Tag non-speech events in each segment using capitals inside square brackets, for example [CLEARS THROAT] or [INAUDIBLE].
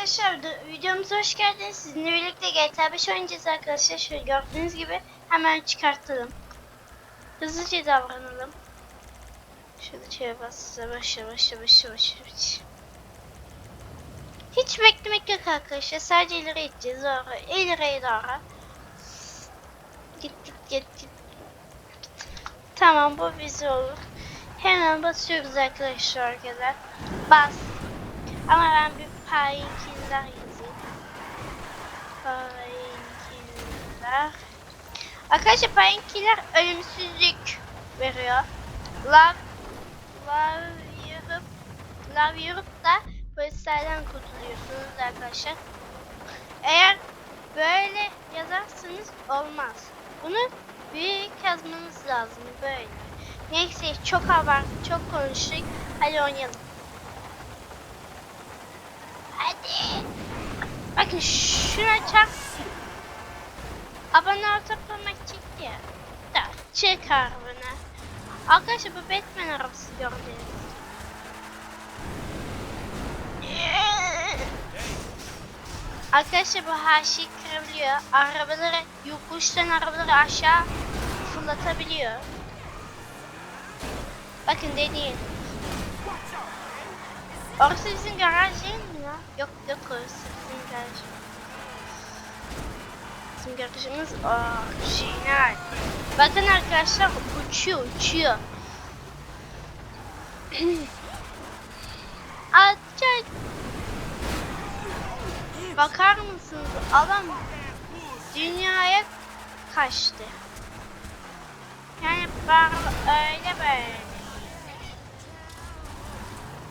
arkadaşlar da- videomuza hoş geldiniz. Sizinle birlikte GTA 5 oynayacağız arkadaşlar. Şöyle gördüğünüz gibi hemen çıkartalım. Hızlıca davranalım. Şöyle şöyle bas yavaş yavaş yavaş yavaş yavaş. Hiç beklemek yok arkadaşlar. Sadece ileri gideceğiz. Doğru. İleriye doğru. Git git git git. Tamam bu bize olur. Hemen basıyoruz arkadaşlar. Bas. Ama ben bir painkiller yazayım. Painkiller. Arkadaşlar painkiller ölümsüzlük veriyor. Lav, lav yürüp, lav yürüp da polislerden kurtuluyorsunuz arkadaşlar. Eğer böyle yazarsanız olmaz. Bunu büyük yazmanız lazım böyle. Neyse çok haber, çok konuştuk. Hadi oynayalım. Hadi. Bakın şuna çak. Abone ol toplamak çekti ya. Da çık arabana. Arkadaşlar bu Batman arabası gördünüz. Arkadaşlar bu her şey kırabiliyor. Arabaları yokuştan arabaları aşağı fırlatabiliyor. Bakın deneyin. Orası bizim garaj değil mi ya? Yok yok orası garaj. Bizim garajımız orijinal. Bakın arkadaşlar uçuyor uçuyor. [CLEARS THROAT] Atacak. Bakar mısınız? Adam dünyaya kaçtı. Yani var öyle böyle.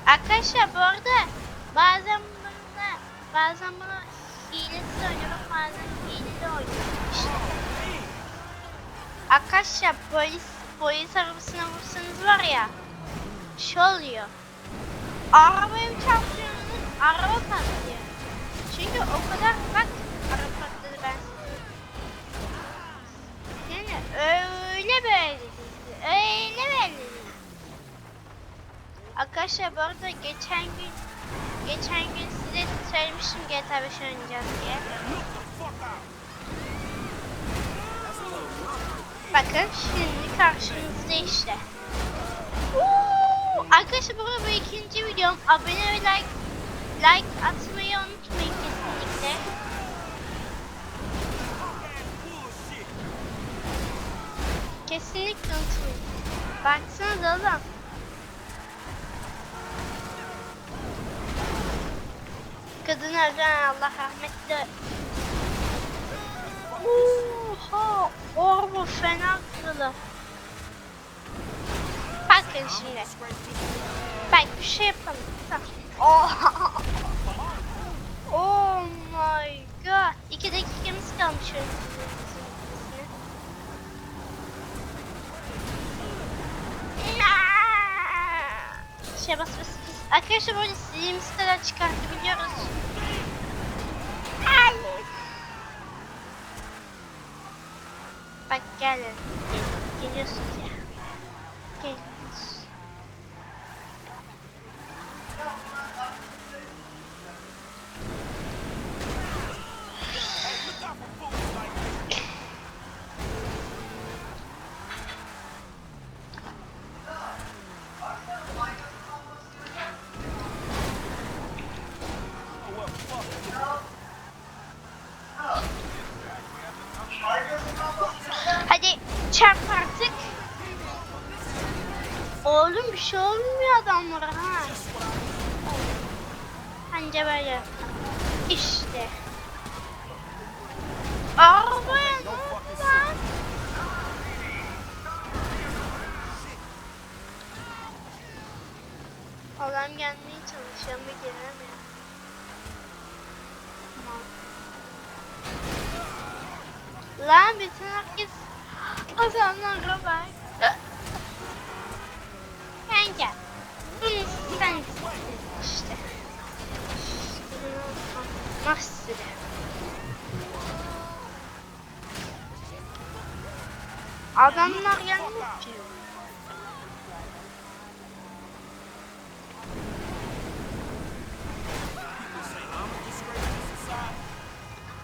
Arkadaşlar bu arada bazen bazen bunu hilesiz oynuyorum bazen hileli oynuyorum işte. Arkadaşlar polis polis arabasına vursanız var ya şey oluyor. Arabaya çarpıyorsunuz araba patlıyor. Çünkü o kadar bak araba patladı ben. Yani öyle böyle değil. Öyle böyle değil. Arkadaşlar bu arada geçen gün geçen gün size söylemiştim GTA 5 oynayacağız diye. Bakın şimdi karşınızda işte. Arkadaşlar bu arada ikinci videom. Abone ve like like atmayı unutmayın kesinlikle. Kesinlikle unutmayın. Baksanıza oğlum. Kadın öldüren Allah rahmetli. Oha! Orbu fena kırılı. Bakın şimdi. Bak bir şey yapalım. Oha! Oh my god. İki dakikamız kalmış önümüzde. Şey bas bas. Arkadaşlar böyle istediğimiz kadar çıkartabiliyoruz. Hayır. Bak gelin. Gel, geliyorsunuz ya. Geliyorsunuz. Hadi çarp artık. Oğlum bir şey olmuyor adamlara ha. Anca böyle. İşte. Arabaya ne oldu lan? Adam gelmeye çalışıyor ama gelemiyor. Lan bütün herkes adamlara bak. Sen gel. Bunu sen istedin işte. Nasıl? Adamlar gelmiş ki.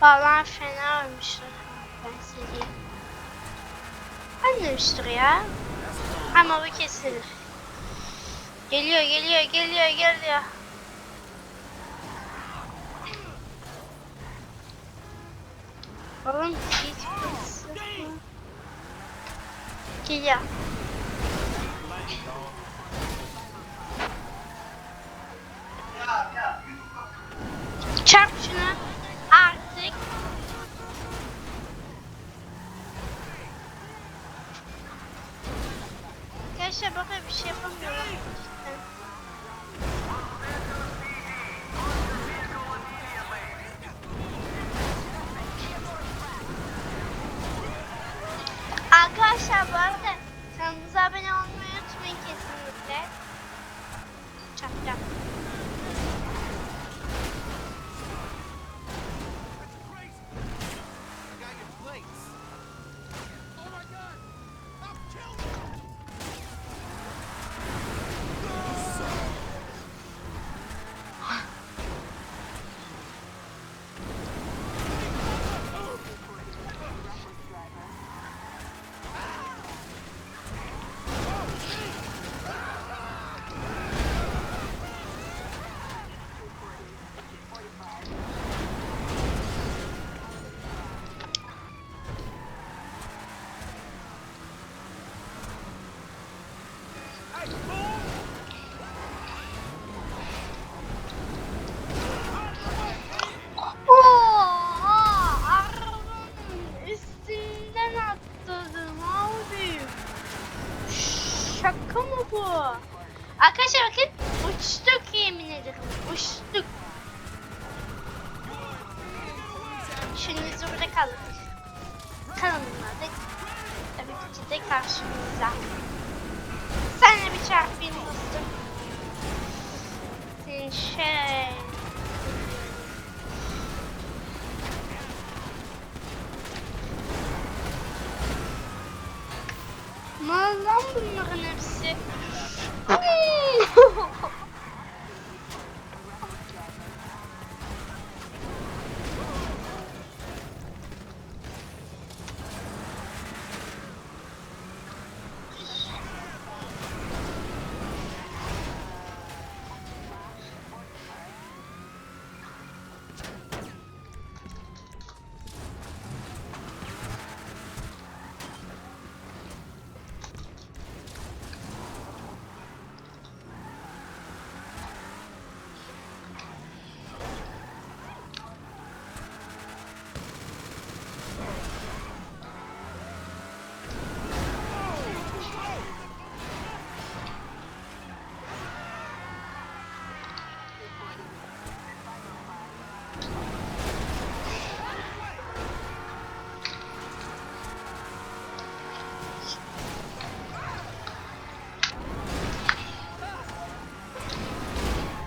Vallahi fena olmuşlar. Anlamıştır ya. Ama bu kesilir. Geliyor, geliyor, geliyor, geliyor. Oğlum hiç birisi yok mu? Arkadaşlar bakın bir şey yapamıyorum. Arkadaşlar bu arada kanalımıza abone olmayı unutmayın kesinlikle. Çap çap. I got your plates. Oh my god! I'll kill you! Hey, fool! Oha! Arabanın üstünden atladım abi. Şaka mı bu? Arkadaşlar bakın uçtuk yemin ederim. Uçtuk. Şimdi biz burada kaldık. Kalmadık. Tabii ki de karşımıza. Sen de bir çarpayım dostum. Senin şey... Bunların hepsi?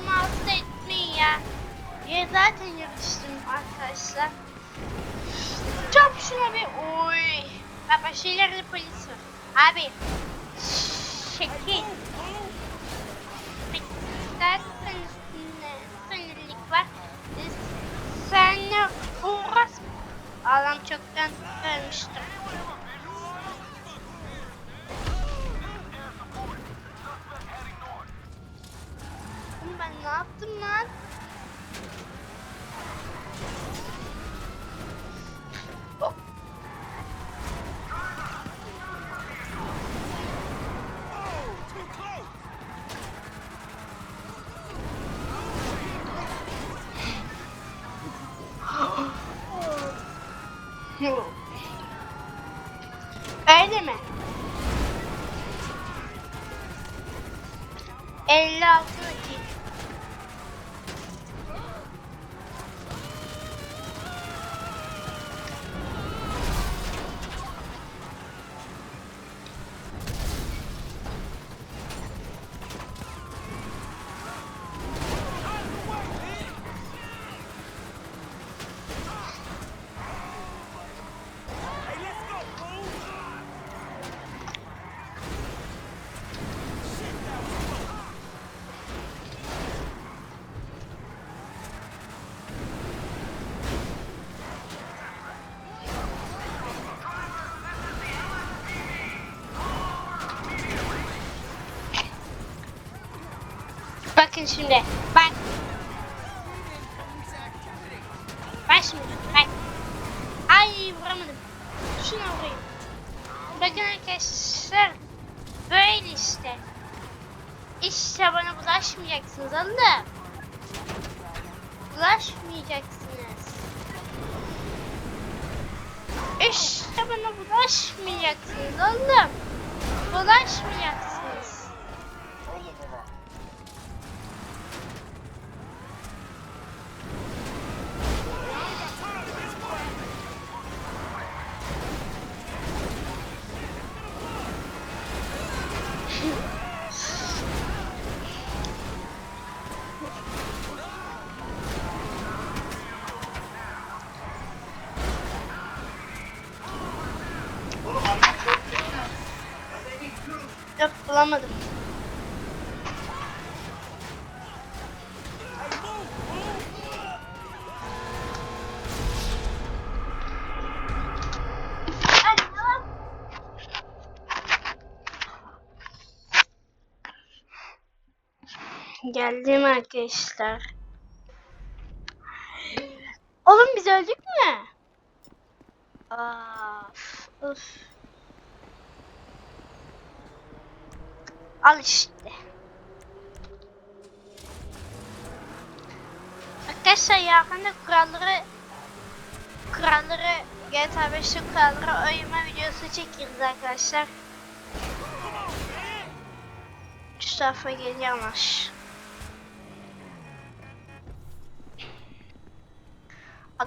halkımı hasta etmeyin ya. Ya zaten yarıştım arkadaşlar. Çap şuna bir oy. Baba şeylerde polis var. Abi. Şekil. Zaten sinirlik var. Senle uğraş. Adam çoktan ölmüştür. Yaptım lan? Oh! Öyle mi? 56 dakika. Bakın şimdi. Bak. Bak şimdi. Bak. Ay vuramadım. Şuna vurayım. Bakın arkadaşlar. Böyle işte. İşte bana bulaşmayacaksınız oğlum. Bulaşmayacaksınız. İşte bana bulaşmayacaksınız oğlum. Bulaşmayacaksınız. Yok bulamadım. Geldim arkadaşlar. Oğlum biz öldük mü? Of, of. Al işte. Arkadaşlar yakında kuralları kuralları GTA 5'te kuralları oyma videosu çekeriz arkadaşlar. Şu tarafa geliyormuş.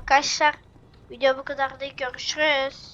Arkadaşlar video bu kadar da görüşürüz.